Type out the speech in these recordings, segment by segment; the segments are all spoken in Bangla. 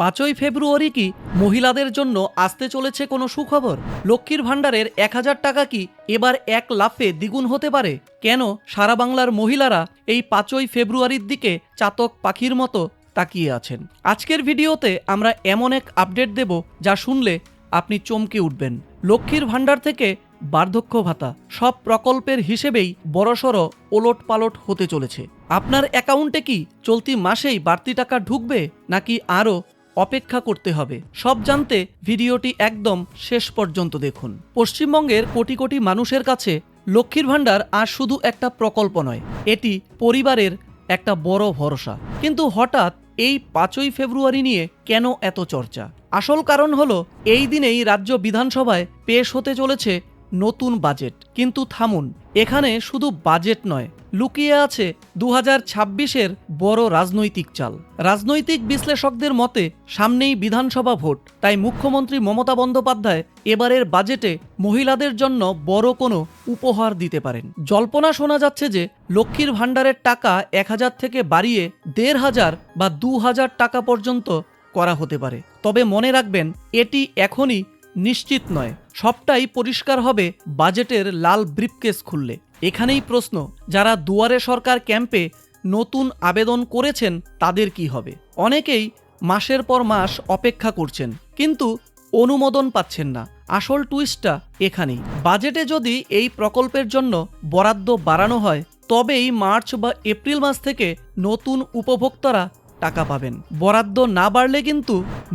পাঁচই ফেব্রুয়ারি কি মহিলাদের জন্য আসতে চলেছে কোনো সুখবর? লক্ষ্মীর ভাণ্ডারের এক হাজার টাকা কি এবার এক লাফে দ্বিগুণ হতে পারে? কেন সারা বাংলার মহিলারা এই পাঁচই ফেব্রুয়ারির দিকে চাতক পাখির মতো তাকিয়ে আছেন? আজকের ভিডিওতে আমরা এমন এক আপডেট দেব যা শুনলে আপনি চমকে উঠবেন। লক্ষ্মীর ভাণ্ডার থেকে বার্ধক্য ভাতা। সব প্রকল্পের হিসেবেই বড়সড় ওলট পালট হতে চলেছে। আপনার অ্যাকাউন্টে কি চলতি মাসেই বাড়তি টাকা ঢুকবে নাকি আরও অপেক্ষা করতে হবে। সব জানতে ভিডিওটি একদম শেষ পর্যন্ত দেখুন। পশ্চিমবঙ্গের কোটি কোটি মানুষের কাছে লক্ষ্মীর ভাণ্ডার আর শুধু একটা প্রকল্প নয়, এটি পরিবারের একটা বড় ভরসা। কিন্তু হঠাৎ এই পাঁচই ফেব্রুয়ারি নিয়ে কেন এত চর্চা? আসল কারণ হলো, এই দিনেই রাজ্য বিধানসভায় পেশ হতে চলেছে নতুন বাজেট। কিন্তু থামুন, এখানে শুধু বাজেট নয়, লুকিয়ে আছে দু হাজার ছাব্বিশের বড় রাজনৈতিক চাল। রাজনৈতিক বিশ্লেষকদের মতে, সামনেই বিধানসভা ভোট, তাই মুখ্যমন্ত্রী মমতা বন্দ্যোপাধ্যায় এবারের বাজেটে মহিলাদের জন্য বড় কোনো উপহার দিতে পারেন। জল্পনা শোনা যাচ্ছে যে, লক্ষ্মীর ভাণ্ডারের টাকা এক হাজার থেকে বাড়িয়ে দেড় হাজার বা দু হাজার টাকা পর্যন্ত করা হতে পারে। তবে মনে রাখবেন, এটি এখনই নিশ্চিত নয়। সবটাই পরিষ্কার হবে বাজেটের লাল ব্রিফকেস খুললে। এখানেই প্রশ্ন, যারা দুয়ারে সরকার ক্যাম্পে নতুন আবেদন করেছেন তাদের কি হবে? অনেকেই মাসের পর মাস অপেক্ষা করছেন, কিন্তু অনুমোদন পাচ্ছেন না। আসল টুইস্টটা এখানেই। বাজেটে যদি এই প্রকল্পের জন্য বরাদ্দ বাড়ানো হয়, তবেই মার্চ বা এপ্রিল মাস থেকে নতুন উপভোক্তারা টাকা পাবেন। বরাদ্দ না বাড়লে কিন্তু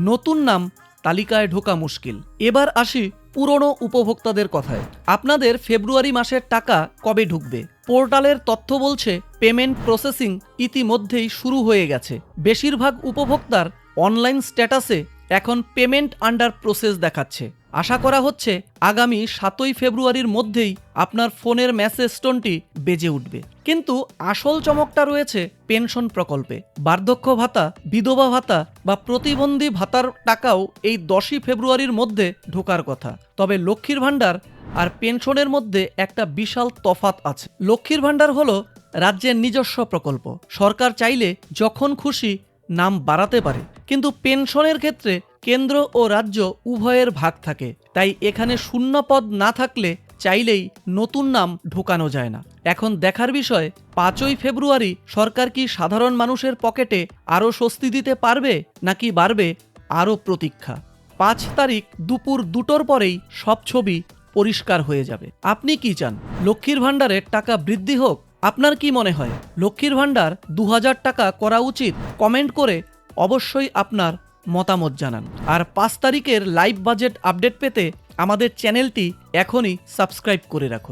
নতুন নাম তালিকায় ঢোকা মুশকিল। এবার আসি পুরনো উপভোক্তাদের কথায়। আপনাদের ফেব্রুয়ারি মাসের টাকা কবে ঢুকবে? পোর্টালের তথ্য বলছে, পেমেন্ট প্রসেসিং ইতিমধ্যেই শুরু হয়ে গেছে। বেশিরভাগ উপভোক্তার অনলাইন স্ট্যাটাসে এখন পেমেন্ট আন্ডার প্রসেস দেখাচ্ছে। আশা করা হচ্ছে আগামী সাতই ফেব্রুয়ারির মধ্যেই আপনার ফোনের মেসেজ টোনটি বেজে উঠবে। কিন্তু আসল চমকটা রয়েছে পেনশন প্রকল্পে। বার্ধক্য ভাতা, বিধবা ভাতা বা প্রতিবন্ধী ভাতার টাকাও এই দশই ফেব্রুয়ারির মধ্যে ঢোকার কথা। তবে লক্ষ্মীর ভাণ্ডার আর পেনশনের মধ্যে একটা বিশাল তফাত আছে। লক্ষ্মীর ভাণ্ডার হলো রাজ্যের নিজস্ব প্রকল্প। সরকার চাইলে যখন খুশি নাম বাড়াতে পারে। কিন্তু পেনশনের ক্ষেত্রে কেন্দ্র ও রাজ্য উভয়ের ভাগ থাকে। তাই এখানে শূন্য পদ না থাকলে চাইলেই নতুন নাম ঢোকানো যায় না। এখন দেখার বিষয়, পাঁচই ফেব্রুয়ারি সরকার কি সাধারণ মানুষের পকেটে আরও স্বস্তি দিতে পারবে, নাকি বাড়বে আরও প্রতীক্ষা? পাঁচ তারিখ দুপুর দুটোর পরেই সব ছবি পরিষ্কার হয়ে যাবে। আপনি কি চান? লক্ষ্মীর ভাণ্ডারের টাকা বৃদ্ধি হোক আপনার কি মনে হয়? লক্ষ্মীর ভাণ্ডার দু হাজার টাকা করা উচিত? কমেন্ট করে অবশ্যই আপনার মতামত জানান। আর পাঁচ তারিখের লাইভ বাজেট আপডেট পেতে আমাদের চ্যানেলটি এখনই সাবস্ক্রাইব করে রাখুন।